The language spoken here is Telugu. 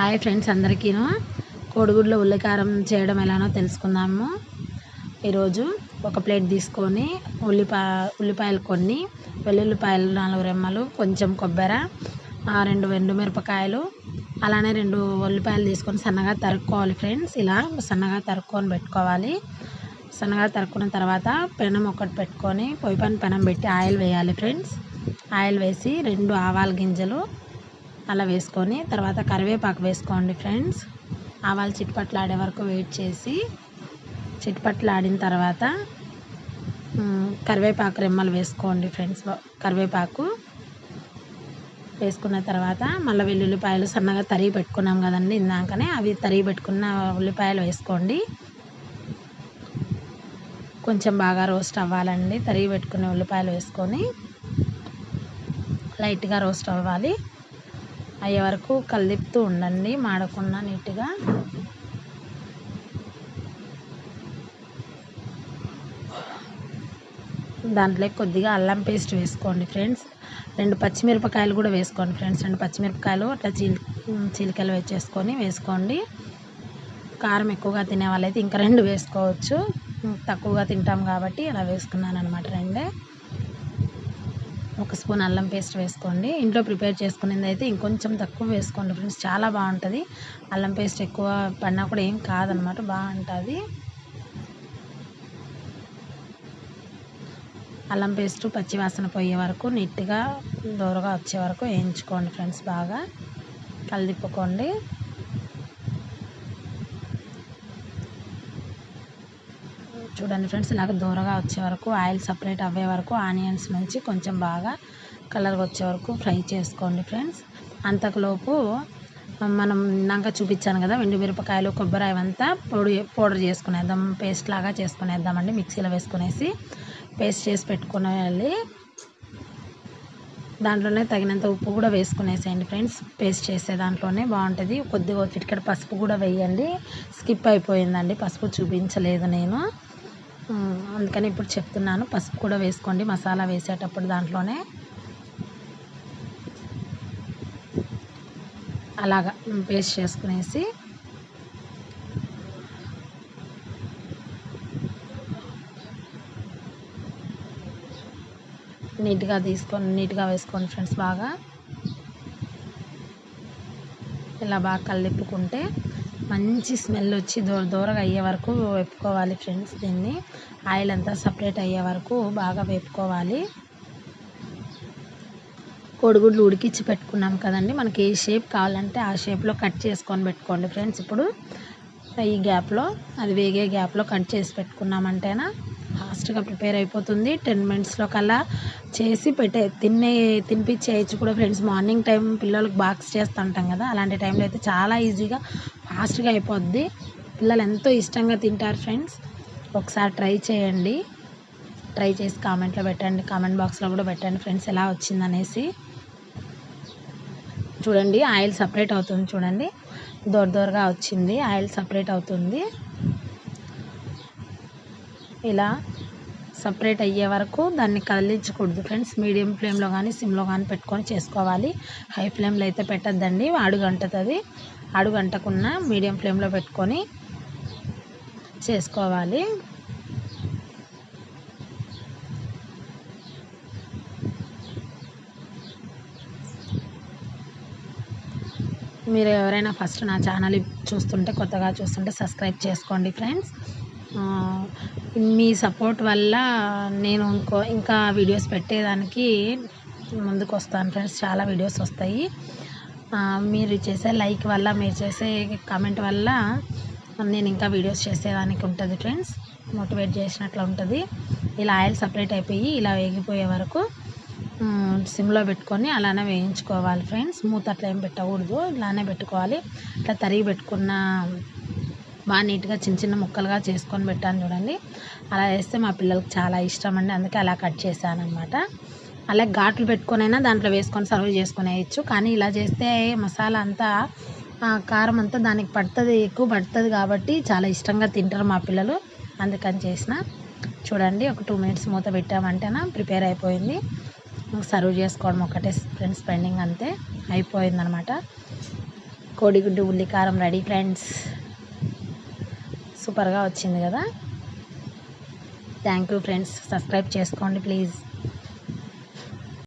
Hi friends అందరికీను. కోడిగుడ్లో ఉల్లికారం చేయడం ఎలానో తెలుసుకుందాము. ఈరోజు ఒక ప్లేట్ తీసుకొని ఉల్లిపా ఉల్లిపాయలు కొన్ని వెల్లుల్లిపాయలు నాలుగు రెమ్మలు కొంచెం కొబ్బరి ఆ, రెండు ఎండు మిరపకాయలు అలానే రెండు ఉల్లిపాయలు తీసుకొని సన్నగా తరుక్కోవాలి ఫ్రెండ్స్. ఇలా సన్నగా తరుక్కొని పెట్టుకోవాలి. సన్నగా తరుక్కున్న తర్వాత పెనం ఒకటి పెట్టుకొని పొయ్యి పైన పెనం పెట్టి ఆయిల్ వేయాలి ఫ్రెండ్స్. ఆయిల్ వేసి రెండు ఆవాల గింజలు అలా వేసుకొని తర్వాత కరివేపాకు వేసుకోండి ఫ్రెండ్స్. ఆవాలు చిట్పట్లాడే వరకు వెయిట్ చేసి చిట్పట్లాడిన తర్వాత కరివేపాకు రెమ్మలు వేసుకోండి ఫ్రెండ్స్. కరివేపాకు వేసుకున్న తర్వాత మళ్ళీ వెల్లుల్లిపాయలు సన్నగా తరిగి పెట్టుకున్నాం కదండి ఇందాకనే అవి తరిగి పెట్టుకున్న ఉల్లిపాయలు వేసుకోండి. కొంచెం బాగా రోస్ట్ అవ్వాలండి. తరిగి పెట్టుకున్న ఉల్లిపాయలు వేసుకొని లైట్గా రోస్ట్ అవ్వాలి. అయ్యే వరకు కలిపుతూ ఉండండి మాడకుండా నీట్గా. దాంట్లో కొద్దిగా అల్లం పేస్ట్ వేసుకోండి ఫ్రెండ్స్. రెండు పచ్చిమిరపకాయలు కూడా వేసుకోండి ఫ్రెండ్స్. రెండు పచ్చిమిరపకాయలు అట్లా చీల్ చీలికలు వేసేసుకొని వేసుకోండి. కారం ఎక్కువగా తినే వాళ్ళైతే ఇంకా రెండు వేసుకోవచ్చు. తక్కువగా తింటాం కాబట్టి అలా వేసుకున్నాను అనమాట రెండే. ఒక స్పూన్ అల్లం పేస్ట్ వేసుకోండి. ఇంట్లో ప్రిపేర్ చేసుకునేది అయితే ఇంకొంచెం తక్కువ వేసుకోండి ఫ్రెండ్స్. చాలా బాగుంటుంది. అల్లం పేస్ట్ ఎక్కువ పడినా కూడా ఏం కాదనమాట బాగుంటుంది. అల్లం పేస్ట్ పచ్చివాసన పోయే వరకు నీట్గా దూరగా వచ్చే వరకు వేయించుకోండి ఫ్రెండ్స్ బాగా. కలిదిప్పుకోండి చూడండి ఫ్రెండ్స్ నాకు దూరగా వచ్చే వరకు ఆయిల్ సపరేట్ అవ్వే వరకు ఆనియన్స్ నుంచి కొంచెం బాగా కలర్ వచ్చే వరకు ఫ్రై చేసుకోండి ఫ్రెండ్స్. అంతకులోపు మనం ఇందాక చూపించాను కదా వెండి మిరపకాయలు కొబ్బరి అవంతా పొడి పౌడర్ చేసుకునేద్దాం పేస్ట్ లాగా చేసుకునేద్దామండి మిక్సీలో వేసుకునేసి పేస్ట్ చేసి పెట్టుకునేయాలి. దాంట్లోనే తగినంత ఉప్పు కూడా వేసుకునేసేయండి ఫ్రెండ్స్ పేస్ట్ చేసే దాంట్లోనే బాగుంటుంది. కొద్దిగా చిటికెడ పసుపు కూడా వేయండి స్కిప్ అయిపోయిందండి పసుపు చూపించలేదు నేను. అందుకని ఇప్పుడు చెప్తున్నాను. పసుపు కూడా వేసుకోండి. మసాలా వేసేటప్పుడు దాంట్లోనే అలాగా పేస్ట్ చేసుకునేసి నీట్గా తీసుకొని నీట్గా వేసుకోండి ఫ్రెండ్స్ బాగా. ఇలా బాగా కలిపుకుంటే మంచి స్మెల్ వచ్చి దూర దూరగా అయ్యే వరకు వేపుకోవాలి ఫ్రెండ్స్ దీన్ని. ఆయిల్ అంతా సపరేట్ అయ్యే వరకు బాగా వేపుకోవాలి. కోడిగుడ్లు ఉడికించి పెట్టుకున్నాం కదండి. మనకి ఏ షేప్ కావాలంటే ఆ షేప్లో కట్ చేసుకొని పెట్టుకోండి ఫ్రెండ్స్. ఇప్పుడు ఈ గ్యాప్లో అది వేగే గ్యాప్లో కట్ చేసి పెట్టుకున్నామంటేనా? ఫాస్ట్గా ప్రిపేర్ అయిపోతుంది. టెన్ మినిట్స్లో కల్లా చేసి పెట్టే తినే తినిపించేయచ్చు కూడా ఫ్రెండ్స్ మార్నింగ్ టైం పిల్లలకు బాక్స్ చేస్తుంటాం కదా అలాంటి టైంలో అయితే చాలా ఈజీగా ఫాస్ట్గా అయిపోద్ది. పిల్లలు ఎంతో ఇష్టంగా తింటారు ఫ్రెండ్స్. ఒకసారి ట్రై చేయండి. ట్రై చేసి కామెంట్లో పెట్టండి. కామెంట్ బాక్స్లో కూడా పెట్టండి ఫ్రెండ్స్ ఎలా వచ్చిందనేసి చూడండి ఆయిల్ సపరేట్ అవుతుంది చూడండి. దొర దొరగా వచ్చింది. ఆయిల్ సపరేట్ అవుతుంది. ఇలా సపరేట్ అయ్యే వరకు దాన్ని కదిలించకూడదు. ఫ్రెండ్స్ మీడియం ఫ్లేమ్లో కానీ సిమ్లో కానీ పెట్టుకొని చేసుకోవాలి. హై ఫ్లేమ్లో అయితే పెట్టద్దండి. అడుగంటుతుంది అడుగంటకున్న మీడియం ఫ్లేమ్లో పెట్టుకొని చేసుకోవాలి. మీరు ఎవరైనా ఫస్ట్ నా ఛానల్ చూస్తుంటే కొత్తగా చూస్తుంటే సబ్స్క్రైబ్ చేసుకోండి ఫ్రెండ్స్. మీ సపోర్ట్ వల్ల నేను ఇంకో ఇంకా వీడియోస్ పెట్టేదానికి ముందుకు వస్తాను ఫ్రెండ్స్. చాలా వీడియోస్ వస్తాయి. మీరు చేసే లైక్ వల్ల మీరు చేసే కామెంట్ వల్ల నేను ఇంకా వీడియోస్ చేసేదానికి ఉంటుంది ఫ్రెండ్స్. మోటివేట్ చేసినట్లు ఉంటుంది. ఇలా ఆయిల్ సపరేట్ అయిపోయి ఇలా వేగిపోయే వరకు సిమ్లో పెట్టుకొని అలానే వేయించుకోవాలి ఫ్రెండ్స్. మూత అట్లా ఏం పెట్టకూడదు. ఇలానే పెట్టుకోవాలి. ఇట్లా తరిగి పెట్టుకున్న బాగా నీట్గా చిన్న చిన్న ముక్కలుగా చేసుకొని పెట్టాను చూడండి. అలా వేస్తే మా పిల్లలకి చాలా ఇష్టం అండి. అందుకే అలా కట్ చేశాను అనమాట అలా ఘాట్లు పెట్టుకొనైనా దాంట్లో వేసుకొని సర్వ్ చేసుకునేయచ్చు. కానీ ఇలా చేస్తే మసాలా అంతా ఆ, కారం అంతా దానికి పడుతుంది ఎక్కువ పడుతుంది కాబట్టి చాలా ఇష్టంగా తింటారు మా పిల్లలు. అందుకని చేసిన. చూడండి ఒక టూ మినిట్స్ మూత పెట్టామంటేనా ప్రిపేర్ అయిపోయింది. సర్వ్ చేసుకోవడం ఒకటే ఫ్రెండ్స్ పెండింగ్ అంతే. అయిపోయిందనమాట కోడిగుడ్డు ఉల్లికారం రెడీ ఫ్రెండ్స్. సూపర్గా వచ్చింది కదా. థ్యాంక్ యూ ఫ్రెండ్స్ సబ్స్క్రైబ్ చేసుకోండి ప్లీజ్